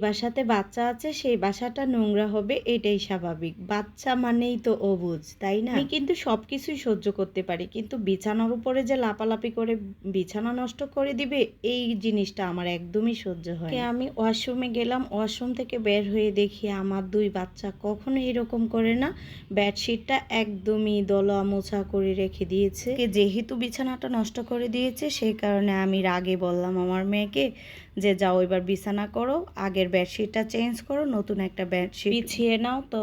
বাসাতে বাচ্চা আছে সেই বাসাটা নোংরা হবে এটাই স্বাভাবিক। বাচ্চা মানেই তো অবুঝ তাই না? আমি কিন্তু সব কিছুই সহ্য করতে পারি কিন্তু বিছানার উপরে যে লাপালাপি করে বিছানা নষ্ট করে দিবে এই জিনিসটা আমার একদমই সহ্য হয় আমি ওয়াশরুমে গেলাম ওয়াশরুম থেকে বের হয়ে দেখি আমার দুই বাচ্চা কখনো এরকম করে না। বেডশিটটা একদমই দলা মোছা করে রেখে দিয়েছে। যেহেতু বিছানাটা নষ্ট করে দিয়েছে সেই কারণে আমি রাগে বললাম আমার মেয়েকে যে যাও এবার বিছানা করো, আগের বেডশিটটা চেঞ্জ করো, নতুন একটা বেডশিট বিছিয়ে নাও। তো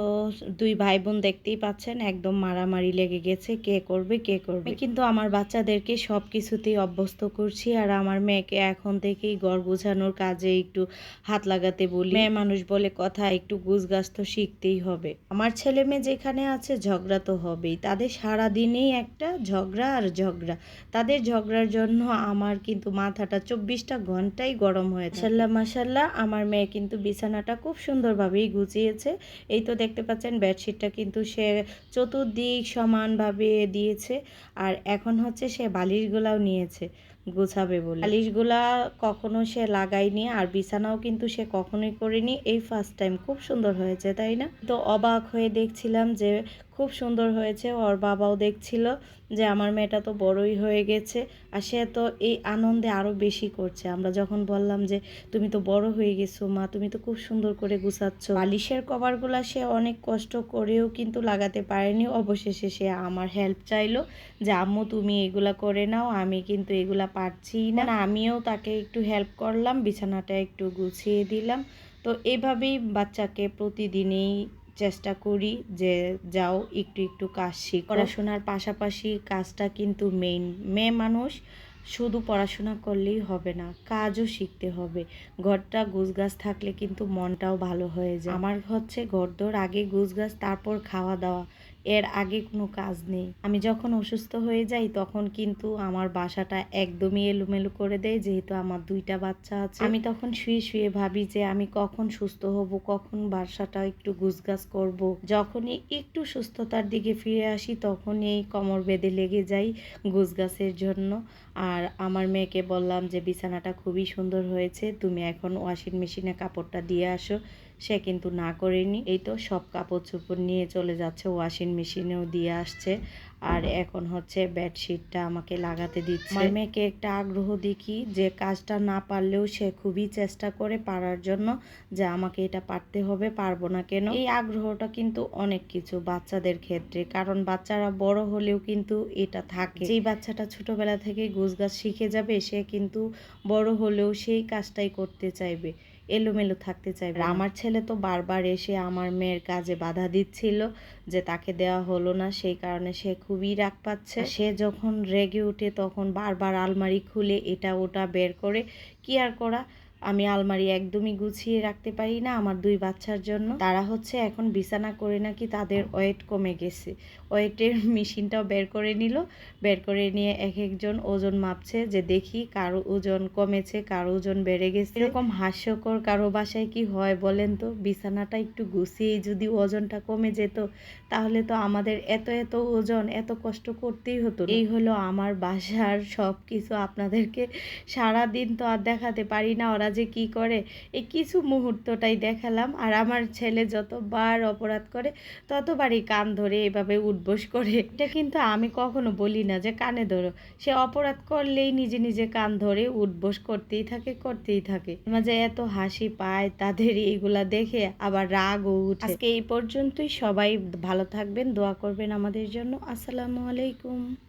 দুই ভাই বোন দেখতেই পাচ্ছেন, একদম মারামারি লেগে গেছে, কে করবে কে করবে। কিন্তু আমার বাচ্চাদেরকে সব কিছুতেই অভ্যস্ত করছি, আর আমার মেয়েকে এখন থেকেই গড় গোছানোর কাজে একটু হাত লাগাতে বলি। মেয়ে মানুষ বলে কথা, একটু গুছগাছ তো শিখতেই হবে। আমার ছেলে মেয়ে যেখানে আছে, ঝগড়া তো হবেই। তাদের সারা দিনেই একটা ঝগড়া আর ঝগড়া। তাদের ঝগড়ার জন্য আমার কিন্তু মাথাটা চব্বিশটা ঘন্টাই গরম হয়ে মাসাল্লাহ মাসাল্লাহ আমার মেয়ে কিন্তু বিছানাটা খুব সুন্দরভাবেই গুছিয়েছে। এই তো দেখতে পাচ্ছেন, বেডশিটটা কিন্তু সে চতুর্দিক সমানভাবে দিয়েছে। আর এখন হচ্ছে সে বালিশগুলাও নিয়েছে। গোছাবে বলে। বালিশগুলা কখনো সে লাগায়নি আর বিছানাও কিন্তু সে কখনোই করেনি। এই ফার্স্ট টাইম খুব সুন্দর হয়েছে, তাই না? তো অবাক হয়ে দেখছিলাম যে খুব সুন্দর হয়েছে, ওর বাবাও দেখছিল যে আমার মেয়েটা তো বড়ই হয়ে গেছে আর সে তো এই আনন্দে আরও বেশি করছে। আমরা যখন বললাম যে, তুমি তো বড় হয়ে গেছো মা, তুমি তো খুব সুন্দর করে গুছাচ্ছ। বালিশের কভারগুলো সে অনেক কষ্ট করেও কিন্তু লাগাতে পারেনি। অবশেষে সে আমার হেল্প চাইলো যে, আম্মু, তুমি এগুলা করে নাও, আমি কিন্তু এগুলা পারছি না। আমিও তাকে একটু হেল্প করলাম, বিছানাটা একটু গুছিয়ে দিলাম। তো এভাবেই বাচ্চাকে প্রতিদিনই চেষ্টা করি যে যাও, একটু একটু কাজ শিখ। পড়াশোনার পাশাপাশি কাজটা কিন্তু মেইন মেয়ে মানুষ শুধু পড়াশোনা করলেই হবে না, কাজও শিখতে হবে। ঘরটা গুছগাছ থাকলে কিন্তু মনটাও ভালো হয়ে যায়। আমার হচ্ছে ঘরদোর আগে গুছগাছ, তারপর খাওয়া দাওয়া। এর আগে কোনো কাজ নেই। আমি যখন অসুস্থ হয়ে যাই, তখন কিন্তু আমার বাসাটা একদমই এলোমেলো করে দেয়, যেহেতু আমার দুইটা বাচ্চা আছে। আমি তখন শুয়ে শুয়ে ভাবি যে আমি কখন সুস্থ হব, কখন বাসাটা একটু গুছগাছ করব। যখনই একটু সুস্থতার দিকে ফিরে আসি, তখনই এই কোমর বেঁধে লেগে যাই গুছগাছের জন্য। আর আমার মেয়েকে বললাম যে, বিছানাটা খুবই সুন্দর হয়েছে, তুমি এখন ওয়াশিং মেশিনে কাপড়টা দিয়ে আসো। সে কিন্তু না করেনি। এই তো সব কাপড় চোপড় নিয়ে চলে যাচ্ছে ওয়াশিং মেশিনেও দিয়ে আসছে। আর এখন হচ্ছে বেডশিটটা আমাকে লাগাতে দিচ্ছে। আমার মেয়েকে একটা আগ্রহ দেখি যে কাজটা না পারলেও সে খুবই চেষ্টা করে পারার জন্য যে আমাকে এটা পারতে হবে, পারব না কেন? এই আগ্রহটা কিন্তু অনেক কিছু বাচ্চাদের ক্ষেত্রে, কারণ বাচ্চারা বড় হলেও কিন্তু এটা থাকে। যেই বাচ্চাটা ছোটবেলা থেকে গুছগাছ শিখে যাবে, সে কিন্তু বড় হলেও সেই কাজটাই করতে চাইবে। এলোমেলো থাকতে চাই আমার ছেলে তো বারবার এসে আমার মেয়ের কাজে বাধা দিচ্ছিল যে তাকে দেওয়া হলো না, সেই কারণে সে খুবই রাগ পাচ্ছে। সে যখন রেগে উঠে তখন বারবার আলমারি খুলে এটা ওটা বের করে কি আর করা? আমি আলমারি একদমই গুছিয়ে রাখতে পারি না আমার দুই বাচ্চার জন্য। তারা হচ্ছে এখন বিছানা করে নাকি তাদের ওয়েট কমে গেছে। ওয়েটের মেশিনটাও বের করে নিল। বের করে নিয়ে এক একজন ওজন মাপছে যে দেখি কারও ওজন কমেছে, কারও ওজন বেড়ে গেছে। এরকম হাস্যকর কারও বাসায় কি হয় বলেন তো? বিছানাটা একটু গুছিয়ে যদি ওজনটা কমে যেত, তাহলে তো আমাদের এত এত ওজন, এত কষ্ট করতেই হতো এই হলো আমার বাসার সব কিছু আপনাদেরকে সারা দিন তো আর দেখাতে পারি না। ওরা যে কি করে, এই কিছু মুহূর্তটাই দেখালাম। আর আমার ছেলে যতবার অপরাধ করে, ততবারই কান ধরে এভাবে উঠবোস করে। এটা কিন্তু আমি কখনো বলি না যে কানে ধরো। সে অপরাধ করলেই নিজে নিজে কান ধরে উঠবোস করতেই থাকে করতেই থাকে। মাঝে এত হাসি পায় তাদের এইগুলা দেখে আবার রাগও উঠে। আজকে এই পর্যন্তই। সবাই ভালো থাকবেন, দোয়া করবেন আমাদের জন্য। আসসালামু আলাইকুম।